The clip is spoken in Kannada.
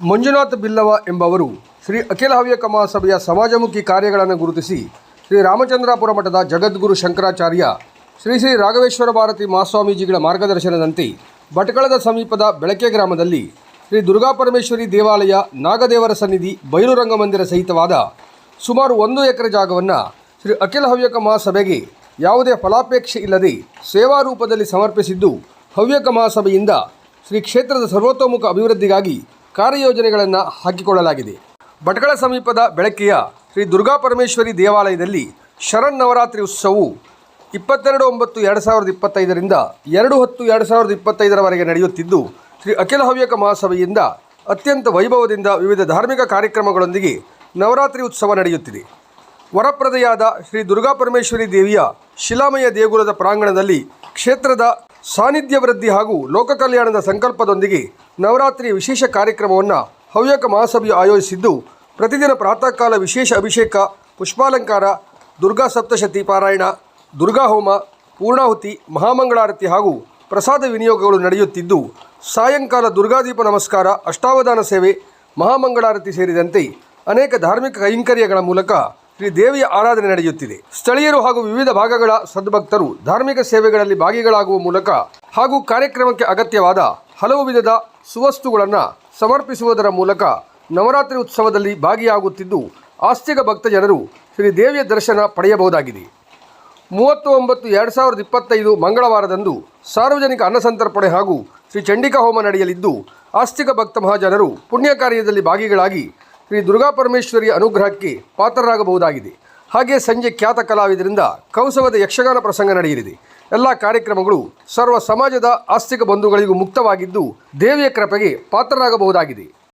ಮಂಜುನಾಥ್ ಬಿಲ್ಲವ ಎಂಬವರು ಶ್ರೀ ಅಖಿಲ ಹವ್ಯಕ ಮಹಾಸಭೆಯ ಸಮಾಜಮುಖಿ ಕಾರ್ಯಗಳನ್ನು ಗುರುತಿಸಿ ಶ್ರೀ ರಾಮಚಂದ್ರಾಪುರ ಮಠದ ಜಗದ್ಗುರು ಶಂಕರಾಚಾರ್ಯ, ಶ್ರೀ ಶ್ರೀ ರಾಘವೇಶ್ವರ ಭಾರತಿ ಮಹಾಸ್ವಾಮೀಜಿಗಳ ಮಾರ್ಗದರ್ಶನದಂತೆ ಭಟ್ಕಳದ ಸಮೀಪದ ಬೆಳಕೆ ಗ್ರಾಮದಲ್ಲಿ ಶ್ರೀ ದುರ್ಗಾಪರಮೇಶ್ವರಿ ದೇವಾಲಯ ನಾಗದೇವರ ಸನ್ನಿಧಿ ಬಯಲು ರಂಗಮಂದಿರ ಸಹಿತವಾದ ಸುಮಾರು ಒಂದು ಎಕರೆ ಜಾಗವನ್ನು ಶ್ರೀ ಅಖಿಲ ಹವ್ಯಕ ಮಹಾಸಭೆಗೆ ಯಾವುದೇ ಫಲಾಪೇಕ್ಷೆ ಇಲ್ಲದೆ ಸೇವಾ ರೂಪದಲ್ಲಿ ಸಮರ್ಪಿಸಿದ್ದು ಹವ್ಯಕ ಮಹಾಸಭೆಯಿಂದ ಶ್ರೀ ಕ್ಷೇತ್ರದ ಸರ್ವತೋಮುಖ ಅಭಿವೃದ್ಧಿಗಾಗಿ ಕಾರ್ಯಯೋಜನೆಗಳನ್ನು ಹಾಕಿಕೊಳ್ಳಲಾಗಿದೆ. ಭಟ್ಕಳ ಸಮೀಪದ ಬೆಳಕೆಯ ಶ್ರೀ ದುರ್ಗಾಪರಮೇಶ್ವರಿ ದೇವಾಲಯದಲ್ಲಿ ಶರನ್ನವರಾತ್ರಿ ಉತ್ಸವವು ಇಪ್ಪತ್ತೆರಡು ಒಂಬತ್ತು ಎರಡು ಸಾವಿರದ ಇಪ್ಪತ್ತೈದರಿಂದ ಎರಡು ಹತ್ತು ಎರಡು ಸಾವಿರದ ಇಪ್ಪತ್ತೈದರವರೆಗೆ ನಡೆಯುತ್ತಿದ್ದು, ಶ್ರೀ ಅಖಿಲ ಹವ್ಯಕ ಮಹಾಸಭೆಯಿಂದ ಅತ್ಯಂತ ವೈಭವದಿಂದ ವಿವಿಧ ಧಾರ್ಮಿಕ ಕಾರ್ಯಕ್ರಮಗಳೊಂದಿಗೆ ನವರಾತ್ರಿ ಉತ್ಸವ ನಡೆಯುತ್ತಿದೆ. ವರಪ್ರದೆಯಾದ ಶ್ರೀ ದುರ್ಗಾಪರಮೇಶ್ವರಿ ದೇವಿಯ ಶಿಲಾಮಯ ದೇಗುಲದ ಪ್ರಾಂಗಣದಲ್ಲಿ ಕ್ಷೇತ್ರದ ಸಾನ್ನಿಧ್ಯ ವೃದ್ಧಿ ಹಾಗೂ ಲೋಕ ಕಲ್ಯಾಣದ ಸಂಕಲ್ಪದೊಂದಿಗೆ ನವರಾತ್ರಿ ವಿಶೇಷ ಕಾರ್ಯಕ್ರಮವನ್ನು ಹವ್ಯಕ ಮಹಾಸಭೆಯು ಆಯೋಜಿಸಿದ್ದು, ಪ್ರತಿದಿನ ಪ್ರಾತಃ ಕಾಲ ವಿಶೇಷ ಅಭಿಷೇಕ, ಪುಷ್ಪಾಲಂಕಾರ, ದುರ್ಗಾ ಸಪ್ತಶತಿ ಪಾರಾಯಣ, ದುರ್ಗಾ ಹೋಮ, ಪೂರ್ಣಾಹುತಿ, ಮಹಾಮಂಗಳಾರತಿ ಹಾಗೂ ಪ್ರಸಾದ ವಿನಿಯೋಗಗಳು ನಡೆಯುತ್ತಿದ್ದು, ಸಾಯಂಕಾಲ ದುರ್ಗಾದೀಪ ನಮಸ್ಕಾರ, ಅಷ್ಟಾವಧಾನ ಸೇವೆ, ಮಹಾಮಂಗಳಾರತಿ ಸೇರಿದಂತೆ ಅನೇಕ ಧಾರ್ಮಿಕ ಕೈಂಕರ್ಯಗಳ ಮೂಲಕ ಶ್ರೀ ದೇವಿಯ ಆರಾಧನೆ ನಡೆಯುತ್ತಿದೆ. ಸ್ಥಳೀಯರು ಹಾಗೂ ವಿವಿಧ ಭಾಗಗಳ ಸದ್ಭಕ್ತರು ಧಾರ್ಮಿಕ ಸೇವೆಗಳಲ್ಲಿ ಭಾಗಿಗಳಾಗುವ ಮೂಲಕ ಹಾಗೂ ಕಾರ್ಯಕ್ರಮಕ್ಕೆ ಅಗತ್ಯವಾದ ಹಲವು ವಿಧದ ಸುವಸ್ತುಗಳನ್ನು ಸಮರ್ಪಿಸುವುದರ ಮೂಲಕ ನವರಾತ್ರಿ ಉತ್ಸವದಲ್ಲಿ ಭಾಗಿಯಾಗುತ್ತಿದ್ದು, ಆಸ್ತಿಕ ಭಕ್ತ ಜನರು ಶ್ರೀ ದೇವಿಯ ದರ್ಶನ ಪಡೆಯಬಹುದಾಗಿದೆ. ಮೂವತ್ತು ಒಂಬತ್ತು ಎರಡು ಸಾವಿರದ ಇಪ್ಪತ್ತೈದು ಮಂಗಳವಾರದಂದು ಸಾರ್ವಜನಿಕ ಅನ್ನಸಂತರ್ಪಣೆ ಹಾಗೂ ಶ್ರೀ ಚಂಡಿಕಾ ಹೋಮ ನಡೆಯಲಿದ್ದು, ಆಸ್ತಿಕ ಭಕ್ತ ಮಹಾಜನರು ಪುಣ್ಯ ಕಾರ್ಯದಲ್ಲಿ ಭಾಗಿಗಳಾಗಿ ಶ್ರೀ ದುರ್ಗಾ ಪರಮೇಶ್ವರಿಯ ಅನುಗ್ರಹಕ್ಕೆ ಪಾತ್ರರಾಗಬಹುದಾಗಿದೆ. ಹಾಗೆ ಸಂಜೆ ಖ್ಯಾತ ಕಲಾವಿದರಿಂದ ಕೌಸವದ ಯಕ್ಷಗಾನ ಪ್ರಸಂಗ ನಡೆಯಲಿದೆ. ಎಲ್ಲ ಕಾರ್ಯಕ್ರಮಗಳು ಸರ್ವ ಸಮಾಜದ ಆಸ್ತಿಕ ಬಂಧುಗಳಿಗೂ ಮುಕ್ತವಾಗಿದ್ದು ದೇವಿಯ ಕೃಪೆಗೆ ಪಾತ್ರರಾಗಬಹುದಾಗಿದೆ.